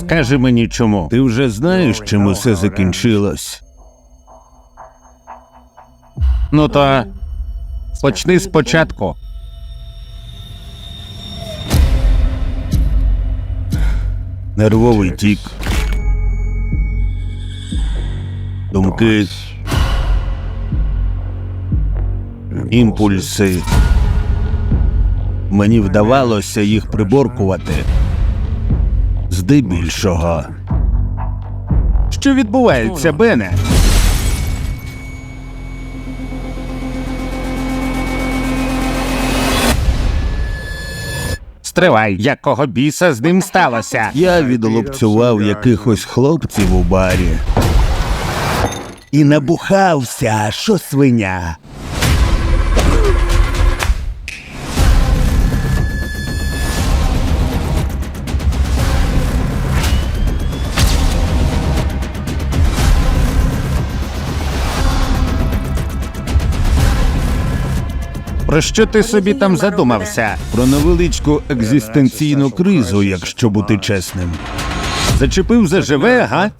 Скажи мені чому. Ти вже знаєш, чим усе закінчилось. Ну то почни спочатку. Нервовий тік. Думки. Імпульси. Мені вдавалося їх приборкувати. Здебільшого. Що відбувається, Бене? Стривай, якого біса з ним сталося? Я відлупцював якихось хлопців у барі. І набухався, що свиня. Про що ти собі там задумався? Про невеличку екзистенційну кризу, якщо бути чесним. Зачепив заживе, га?